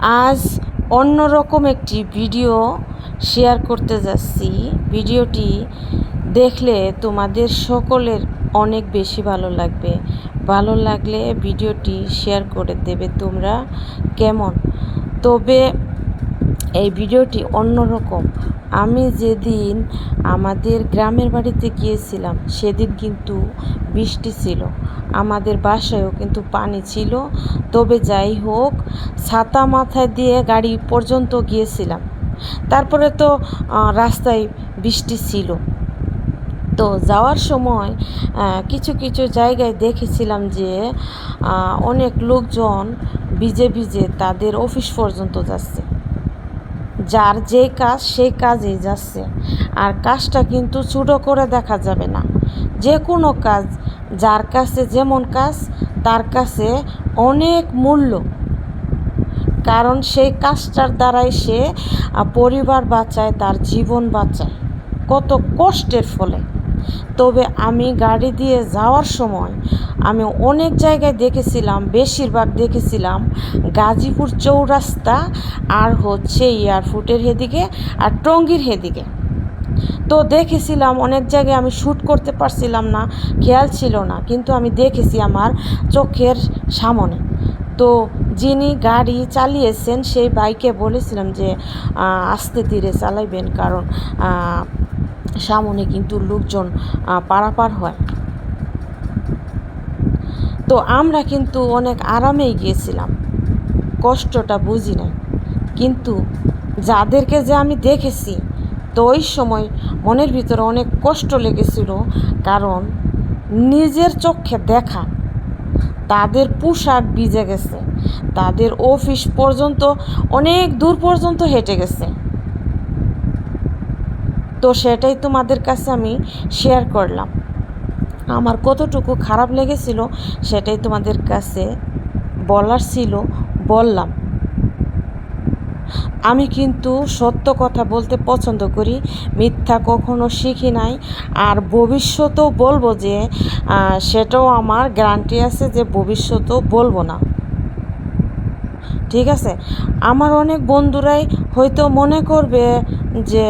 আজ অন্যরকম একটি ভিডিও শেয়ার করতে যাচ্ছি। ভিডিওটি দেখলে তোমাদের সকলের অনেক বেশি ভালো লাগবে। ভালো লাগলে ভিডিওটি শেয়ার করে দেবে তোমরা কেমন? তবে এই ভিডিওটি অন্যরকম। আমি যেদিন আমাদের গ্রামের বাড়িতে গিয়েছিলাম, সেদিন কিন্তু বৃষ্টি ছিল। আমাদের বাসায়ও কিন্তু পানি ছিল। তবে যাই হোক, ছাতা মাথায় দিয়ে গাড়ি পর্যন্ত গিয়েছিলাম। তারপরে তো রাস্তায় বৃষ্টি ছিল। তো যাওয়ার সময় কিছু কিছু জায়গায় দেখেছিলাম যে অনেক লোকজন ভিজে ভিজে তাদের অফিস পর্যন্ত যাচ্ছে। যার যে কাজ সেই কাজেই যাচ্ছে। আর কাজটা কিন্তু ছোটো করে দেখা যাবে না। যে কোনো কাজ, যার কাছে যেমন কাজ, তার কাছে অনেক মূল্য। কারণ সেই কাজটার দ্বারাই সে পরিবার বাঁচায়, তার জীবন বাঁচায়। কত কষ্টের ফলে। তবে আমি গাড়ি দিয়ে যাওয়ার সময় আমি অনেক জায়গায় দেখেছিলাম, বেশিরভাগ দেখেছিলাম, গাজীপুর চৌরাস্তা আর হচ্ছে এয়ারপোর্টের হেদিকে আর টঙ্গীর হেদিকে। তো দেখেছিলাম, অনেক জায়গায় আমি শ্যুট করতে পারছিলাম না, খেয়াল ছিল না, কিন্তু আমি দেখেছি আমার চোখের সামনে। তো যিনি গাড়ি চালিয়েছেন, সেই বাইকে বলেছিলাম যে আস্তে ধীরে চালাইবেন, কারণ সামনে কিন্তু লোকজন পারাপার হয়। তো আমরা কিন্তু অনেক আরামেই গিয়েছিলাম। কষ্টটা বুঝি নাই। কিন্তু যাদেরকে যে আমি দেখেছি, তো ওই সময় মনের ভিতরে অনেক কষ্ট লেগেছিল। কারণ নিজের চোখে দেখা, তাদের পোশাক ভিজে গেছে, তাদের অফিস পর্যন্ত, অনেক দূর পর্যন্ত হেঁটে গেছে। তো সেটাই তোমাদের কাছে আমি শেয়ার করলাম। আমার কতটুকু খারাপ লেগেছিল সেটাই তোমাদের কাছে বলার ছিল, বললাম। আমি কিন্তু সত্য কথা বলতে পছন্দ করি, মিথ্যা কখনো শিখি নাই, আর ভবিষ্যতেও বলব যে সেটাও আমার গ্যারান্টি আছে যে ভবিষ্যতেও বলব না। ঠিক আছে? আমার অনেক বন্ধুরাই হয়তো মনে করবে যে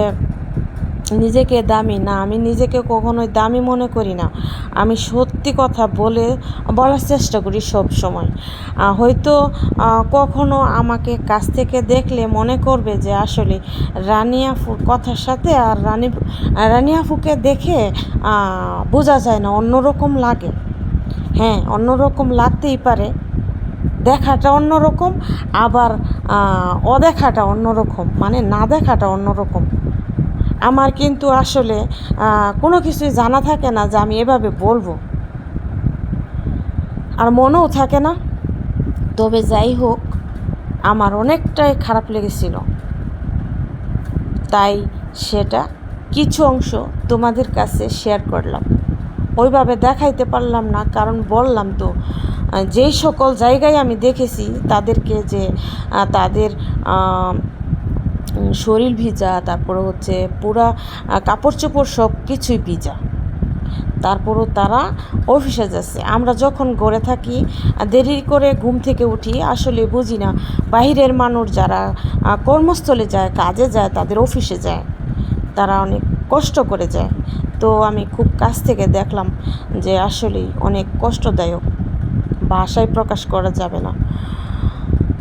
নিজেকে দামি না, আমি নিজেকে কখনোই দামি মনে করি না। আমি সত্যি কথা বলে, বলার চেষ্টা করি সব সময়। হয়তো কখনো আমাকে কাছ থেকে দেখলে মনে করবে যে আসলে রানিয়াফুর কথার সাথে আর রানী রানিয়াফুকে দেখে বোঝা যায় না, অন্যরকম লাগে। হ্যাঁ অন্যরকম লাগতেই পারে। দেখাটা অন্যরকম, আবার অদেখাটা অন্যরকম মানে না দেখাটা অন্যরকম। আমার কিন্তু আসলে কোনো কিছুই জানা থাকে না যে আমি এভাবে বলব। আর মনেও থাকে না। তবে যাই হোক, আমার অনেকটাই খারাপ লেগেছিল। তাই সেটা কিছু অংশ তোমাদের কাছে শেয়ার করলাম। ওইভাবে দেখাইতে পারলাম না, কারণ বললাম তো যেই সকল জায়গায় আমি দেখেছি তাদেরকে যে তাদের শরীর ভিজা, তারপরে হচ্ছে পুরা কাপড় চোপড় সব কিছুই ভিজা। তারপরও তারা অফিসে যাচ্ছে। আমরা যখন ঘরে থাকি, দেরি করে ঘুম থেকে উঠি, আসলে বুঝি না বাহিরের মানুষ যারা কর্মস্থলে যায়, কাজে যায়, তাদের অফিসে যায়, তারা অনেক কষ্ট করে যায়। তো আমি খুব কাছ থেকে দেখলাম যে আসলেই অনেক কষ্টদায়ক। ভাষায় প্রকাশ করা যাবে না।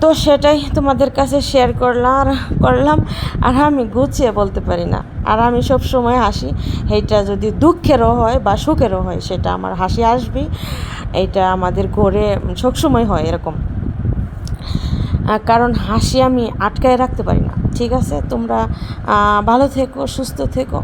তো সেটাই তোমাদের কাছে শেয়ার করলাম আর করলাম। আর আমি গুছিয়ে বলতে পারি না। আর আমি সব সময় হাসি। এইটা যদি দুঃখেরও হয় বা সুখেরও হয়, সেটা আমার হাসি আসবেই। এটা আমাদের ঘরে সবসময় হয় এরকম। কারণ হাসি আমি আটকায় রাখতে পারি না। ঠিক আছে? তোমরা ভালো থেকো, সুস্থ থেকো।